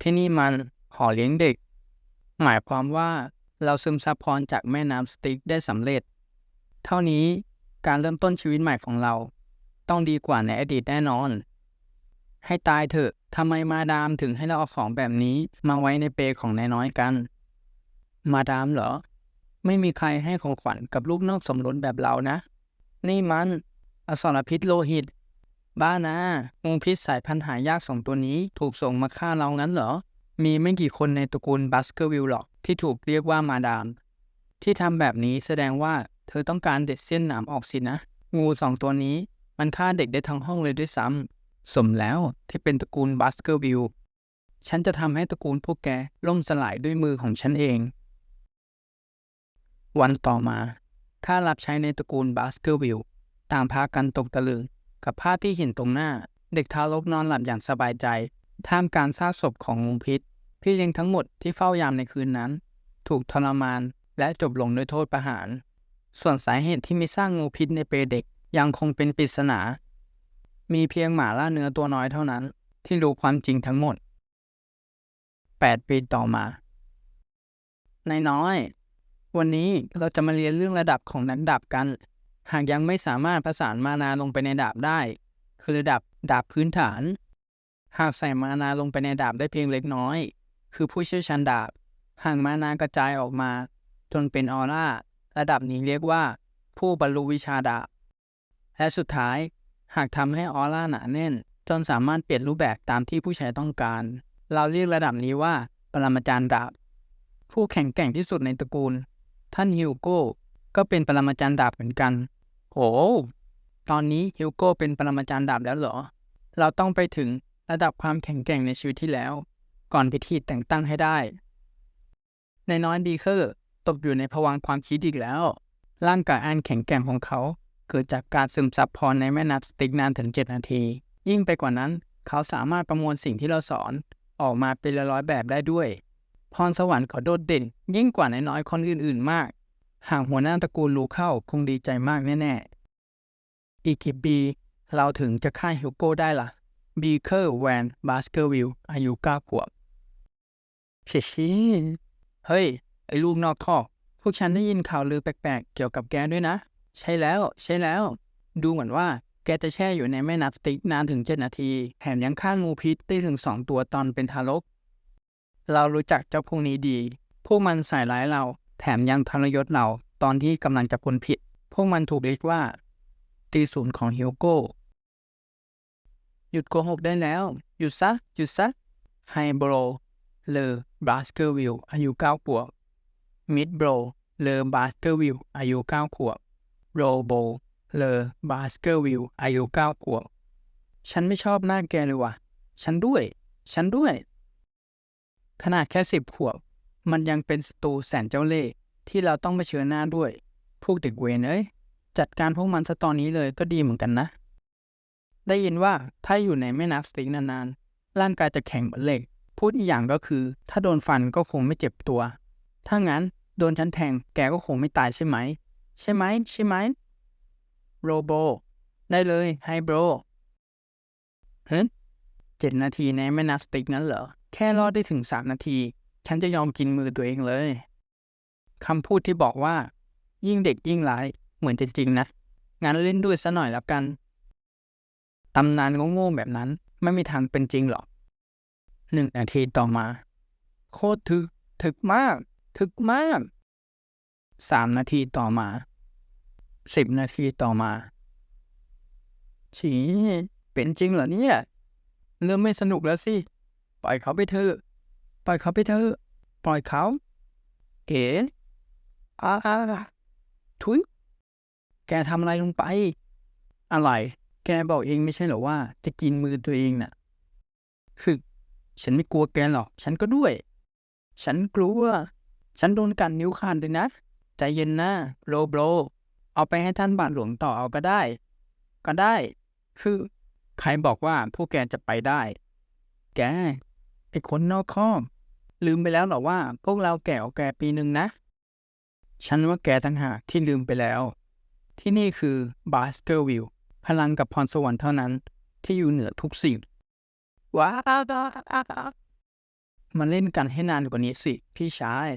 ที่นี่มันหอเลี้ยงเด็ก หมายความว่าเราซึมซับพรจากแม่น้ำสติกได้สำเร็จ เท่านี้การเริ่มต้นชีวิตใหม่ของเรา ต้องดีกว่าในอดีตแน่นอน ให้ตายเถอะทำไมมาดามถึงให้เราเอาของแบบนี้มาไว้ในเปของนายน้อยกัน มาดามเหรอ ไม่มีใครให้ของขวัญกับลูกนอกสมรสแบบเรานะ นี่มัน อสรพิษโลหิต บ้านะงูพิษสายพันธุ์หายากสองตัวนี้ถูกส่งมาฆ่าเรางั้นเหรอ มีไม่กี่คนในตระกูลบัสเกอร์วิลหรอกที่ถูกเรียกว่ามาดาม ที่ทำแบบนี้แสดงว่าเธอต้องการเด็ดเส้นหนามออกสินะ งูสองตัวนี้มันฆ่าเด็กได้ทั้งห้องเลยด้วยซ้ำสมแล้วที่เป็นตระกูลบัสเกอร์วิลฉันจะทำให้ตระกูลพวกแกล่มสลายด้วยมือของฉันเอง วันต่อมาข้ารับใช้ในตระกูลบัสเกอร์วิลต่างพากันตกตะลึง กับภาพที่เห็นตรงหน้า เด็กทารกนอนหลับอย่างสบายใจ ท่ามกลางซากศพของงูพิษ พี่เลี้ยงทั้งหมดที่เฝ้ายามในคืนนั้น ถูกทรมานและจบลงด้วยโทษประหาร ส่วนสาเหตุที่มีสร้างงูพิษในเปรเด็กยังคงเป็นปริศนา มีเพียงหมาล่าเนื้อตัวน้อยเท่านั้น ที่รู้ความจริงทั้งหมด 8 ปีต่อมานายน้อย วันนี้เราจะมาเรียนเรื่องระดับของนักดาบกัน หากยังไม่สามารถผสานมานาลงไปในดาบได้ คือระดับดาบพื้นฐาน หากใส่มานาลงไปในดาบได้เพียงเล็กน้อย คือผู้เชี่ยวชาญดาบ หากมานากระจายออกมา จนเป็นออร่า ระดับนี้เรียกว่า ผู้บรรลุวิชาดาบ และสุดท้าย หากทำให้ออร่าหนาแน่น จนสามารถเปลี่ยนรูปแบบตามที่ผู้ใช้ต้องการ เราเรียกระดับนี้ว่าปรมาจารย์ดาบ ผู้แข็งแกร่งที่สุดในตระกูล ท่านฮิวโก้ ก็เป็นปรมาจารย์ดาบเหมือนกัน โห ตอนนี้ฮิวโก้เป็นปรมาจารย์ดาบแล้วเหรอ เราต้องไปถึงระดับความแข็งแกร่งในชีวิตที่แล้ว ก่อนพิธีแต่งตั้งให้ได้ ในน้อยดีเคอร์ตกอยู่ในภวังค์ความคิดอีกแล้ว ร่างกายอันแข็งแกร่งของเขาเกิดจากการซึมซับพรในแม่น้ำสติ๊กนานถึง 7 นาที ยิ่งไปกว่านั้น เขาสามารถประมวลสิ่งที่เราสอนออกมาเป็นร้อยๆแบบได้ด้วย พรสวรรค์เขาโดดเด่นยิ่งกว่านายน้อยคนอื่นๆมาก หากหัวหน้าตระกูลรู้เข้าคงดีใจมากแน่ๆ อีกกี่ปีเราถึงจะฆ่าฮิวโก้ได้ล่ะ บีเคอร์แวนบาสเกอร์วิลอายุเก้าขวบเชิชิเฮ้ย ไอ้ลูกนอกคอกพวกฉันได้ยินข่าวลือแปลกๆ เกี่ยวกับแกด้วยนะ ใช่แล้ว ใช่แล้ว ดูเหมือนว่าแกจะแช่อยู่ในแม่น้ำสติ๊กนานถึง7นาที แถมยังฆ่างูพิษได้ถึง2ตัวตอนเป็นทารก เรารู้จักเจ้าพวกนี้ดี พวกมันใส่ร้ายเรา แถมยังทรยศเราตอนที่กำลังจะพ้นผิด พวกมันถูกเรียกว่าตีศูนย์ของฮิวโก้หยุดโกหกได้แล้ว หยุดซะ หยุดซะ ไฮโบรเลอบราสเกอร์วิลอายุ9ขวบมิดโบรเลอบราสเกอร์วิลอายุ9ขวบโรโบเลอบราสเกอร์วิลอายุ9ขวบฉันไม่ชอบหน้าแกเลยว่ะ ฉันด้วย ฉันด้วย ขนาดแค่สิบขวบ มันยังเป็นศัตรูแสนเจ้าเล่ห์ที่เราต้องไปเชิญหน้าด้วย พวกเด็กเวนเอ้ย จัดการพวกมันซะตอนนี้เลยก็ดีเหมือนกันนะ ได้ยินว่าถ้าอยู่ในแม่น้ำสติกนานๆ ร่างกายจะแข็งเหมือนเหล็ก พูดอีกอย่างก็คือ ถ้าโดนฟันก็คงไม่เจ็บตัว ถ้างั้นโดนฉันแทงแกก็คงไม่ตายใช่ไหม ใช่ไหมใช่ไหมโรโบ ได้เลยไฮโบรเฮ้ยเจ็ดนาทีในแม่น้ำสติกนั้นเหรอ แค่รอดได้ถึงสามนาที ฉันจะยอมกินมือตัวเองเลยคำพูดที่บอกว่า ยิ่งเด็กยิ่งร้ายเหมือนจะจริงนะงั้นเล่นด้วยซะหน่อยแล้วกัน ตำนานโง่ๆแบบนั้นไม่มีทางเป็นจริงหรอกหนึ่งนาทีต่อมา โคตรถึกถึกมากถึกมากสามนาทีต่อมาสิบนาทีต่อมาฉีเป็นจริงเหรอเนี่ย เริ่มไม่สนุกแล้วสิ ปล่อยเขาไปเถอะ ปล่อยเขาไปเถอะปล่อยเขา เอ๋อาทุยแกทำอะไรลงไป อะไร แกบอกเองไม่ใช่เหรอว่า จะกินมือตัวเองน่ะฮึฉันไม่กลัวแกหรอก ฉันก็ด้วย ฉันกลัว ฉันโดนกันนิ้วขาดเลยนะ ใจเย็นนะโรโบรเอาไปให้ท่านบาทหลวงต่อเอาก็ได้ ก็ได้ คือ ใครบอกว่าพวกแกจะไปได้ แก ไอ้คนนอกข้อก ลืมไปแล้วเหรอว่า พวกเราแก่กว่าแกปีหนึ่งนะ ฉันว่าแกทั้งหากที่ลืมไปแล้ว ที่นี่คือบาสเกอร์วิลพลังกับพรสวรรค์เท่านั้นที่อยู่เหนือทุกสิ่ง ว้าวมาเล่นกันให้นานกว่านี้สิ พี่ชาย